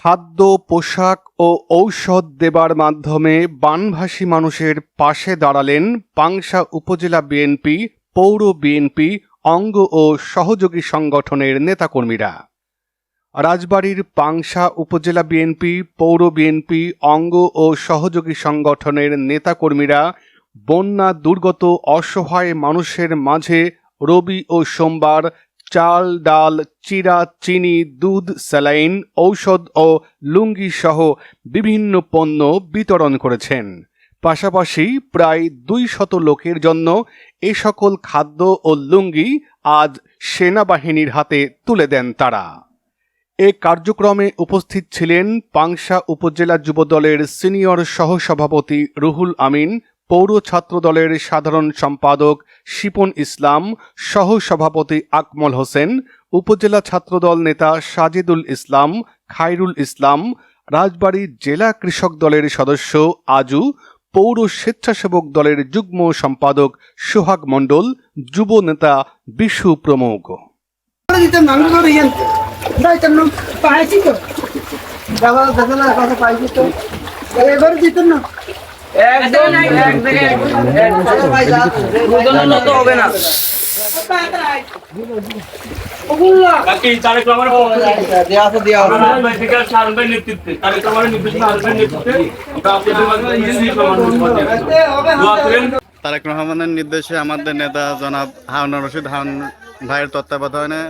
খাদ্য, পোশাক ও ঔষধ দেবার মাধ্যমে বানভাসী মানুষের পাশে দাঁড়ালেন পাংশা উপজেলা বিএনপি, পৌর বিএনপি, অঙ্গ ও সহযোগী সংগঠনের নেতাকর্মীরা। রাজবাড়ির পাংশা উপজেলা বিএনপি, পৌর বিএনপি, অঙ্গ ও সহযোগী সংগঠনের নেতাকর্মীরা বন্যা দুর্গত অসহায় মানুষের মাঝে রবি ও সোমবার চাল, ডাল, চিরা, চিনি, দুধ, স্যালাইন, ঔষধ ও লুঙ্গি সহ বিভিন্ন পণ্য বিতরণ করেছেন। পাশাপাশি প্রায় দুই শত লোকের জন্য এ সকল খাদ্য ও লুঙ্গি আজ সেনাবাহিনীর হাতে তুলে দেন তারা। এ কার্যক্রমে উপস্থিত ছিলেন পাংশা উপজেলা যুবদলের সিনিয়র সহসভাপতি রুহুল আমিন পৌর ছাত্র দলের সাধারণ সম্পাদক শিপন ইসলাম সহসভাপতি আকমল হোসেন, উপজেলা ছাত্রদল নেতা সাজিদুল ইসলাম, খায়রুল ইসলাম, রাজবাড়ী জেলা কৃষক দলের সদস্য আজু, পৌর স্বেচ্ছাসেবক দলের যুগ্ম সম্পাদক সোহাগ মণ্ডল, যুব নেতা বিশু প্রমুখ। না। হবে না। তারেক রহমানের নির্দেশে আমাদের নেতা জনাব হারুন রশিদ হারুন ভাইয়ের তত্ত্বাবধানে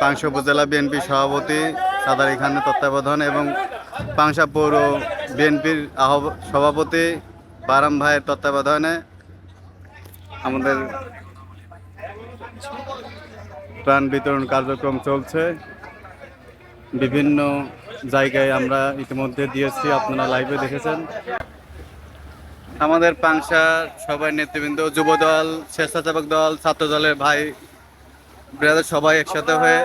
পাংশা উপজেলা বিএনপি সভাপতি সাদারি খানের তত্ত্বাবধানে এবং পাংশা পৌর বিএনপির সভাপতি বারাম ভাইয়ের তত্ত্বাবধানে আমাদের প্রাণ বিতরণ কার্যক্রম চলছে। বিভিন্ন জায়গায় আমরা ইতিমধ্যে দিয়েছি, আপনারা লাইভে দেখেছেন। আমাদের পাংশা সবাই নেতৃবৃন্দ যুব দল স্বেচ্ছাসেবক দল ছাত্র দলের ভাই, ব্রাদার সবাই একসাথে হয়ে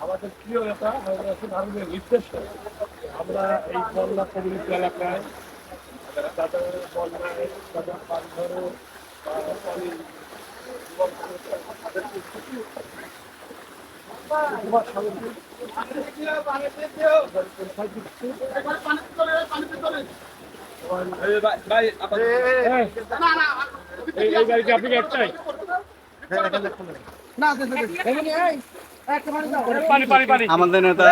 আমাদের প্রিয় নেতা ভারতের নির্দেশে আমরা এই বন্যা কমিউনিটি এলাকায় তাদের বন্যায় তাদের পানঘরে বা পানি তাদের উপহার সামগ্রী এই এই আমাদের নেতা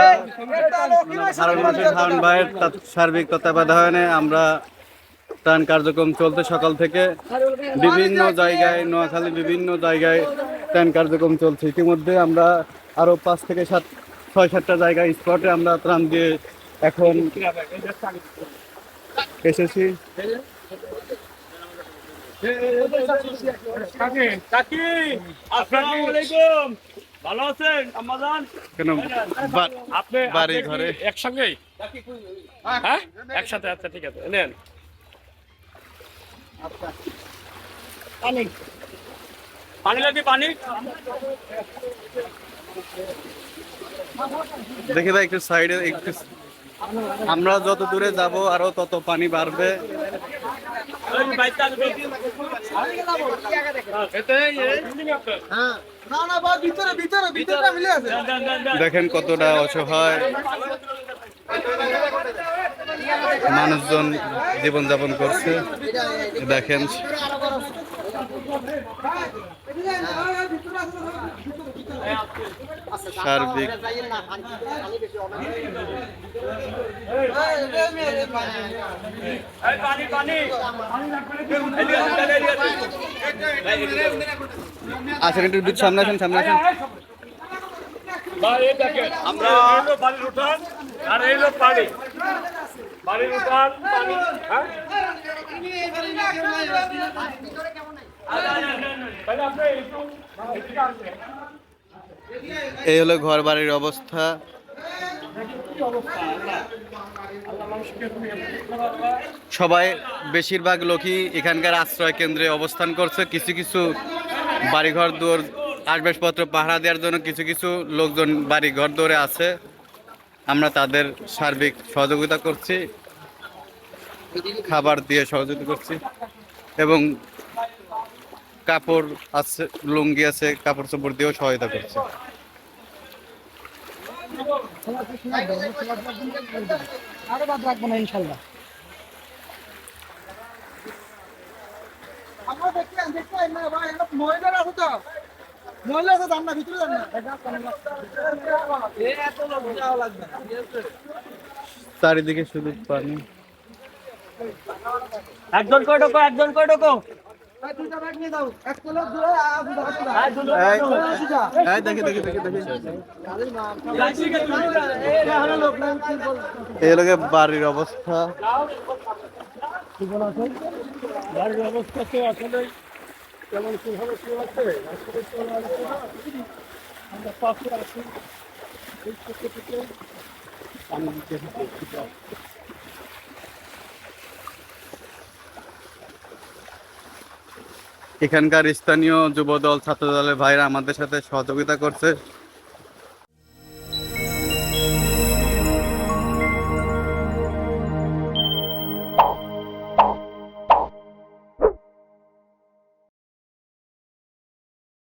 হারুন রশিদ হারুন ভাইয়ের সার্বিক তত্ত্বাবধানে আমরা ত্রাণ কার্যক্রম চলতে সকাল থেকে বিভিন্ন জায়গায়, নোয়াখালী বিভিন্ন জায়গায় ত্রাণ কার্যক্রম চলছে। ইতিমধ্যে আমরা আরও পাঁচ থেকে সাত, ছয়, সাতটা জায়গায় স্পটে আমরা ত্রাণ দিয়ে এখন আসসালামু আলাইকুম। ভালো আছেন? আম্মাজান? কেন? বা- আপনি বাড়ি ঘরে। একসঙ্গেই? হ্যাঁ? একসাথে আচ্ছা ঠিক আছে নেন। পানি। লাগবে পানি? দেখি ভাই একটু সাইডে একটু আমরা যত দূরে যাব, আরও তত পানি বাড়বে। দেখেন কতটা অসহায়। মানুষজন জীবনযাপন করছে। দেখেন। সার্বিক। আসেন একটু একটু সামনে আসেন সামনে দেখেন, আমরা বাড়ির উঠান আর এই পানি বাড়ির উঠান পানি হ্যাঁ তাহলে আপনি একটু। এই হলো ঘর বাড়ির অবস্থা। সবাই বেশিরভাগ লোকই এখানকার আশ্রয় কেন্দ্রে অবস্থান করছে। কিছু কিছু বাড়িঘর দুয়ার, আসবাবপত্র পাহারা দেওয়ার জন্য কিছু কিছু লোকজন বাড়ি ঘর দৌড়ে আছে। আমরা তাদের সার্বিক সহযোগিতা করছি, খাবার দিয়ে সহযোগিতা করছি এবং কাপড় আছে, লুঙ্গি আছে, কাপড় চোপড় দিয়েও সহায়তা করছি। চারিদিকে শুধু পানি। একজন কয় ঢোকো, একজন কয় ঢোকো। এই লোক বাড়ির অবস্থা বাড়ির অবস্থা তো আসলে কেমন কীভাবে কি আছে আমরা পাশে আছি এই থেকে থেকে আমি এখানকার স্থানীয় যুবদল ছাত্রদলের ভাইরা আমাদের সাথে সহযোগিতা করছে।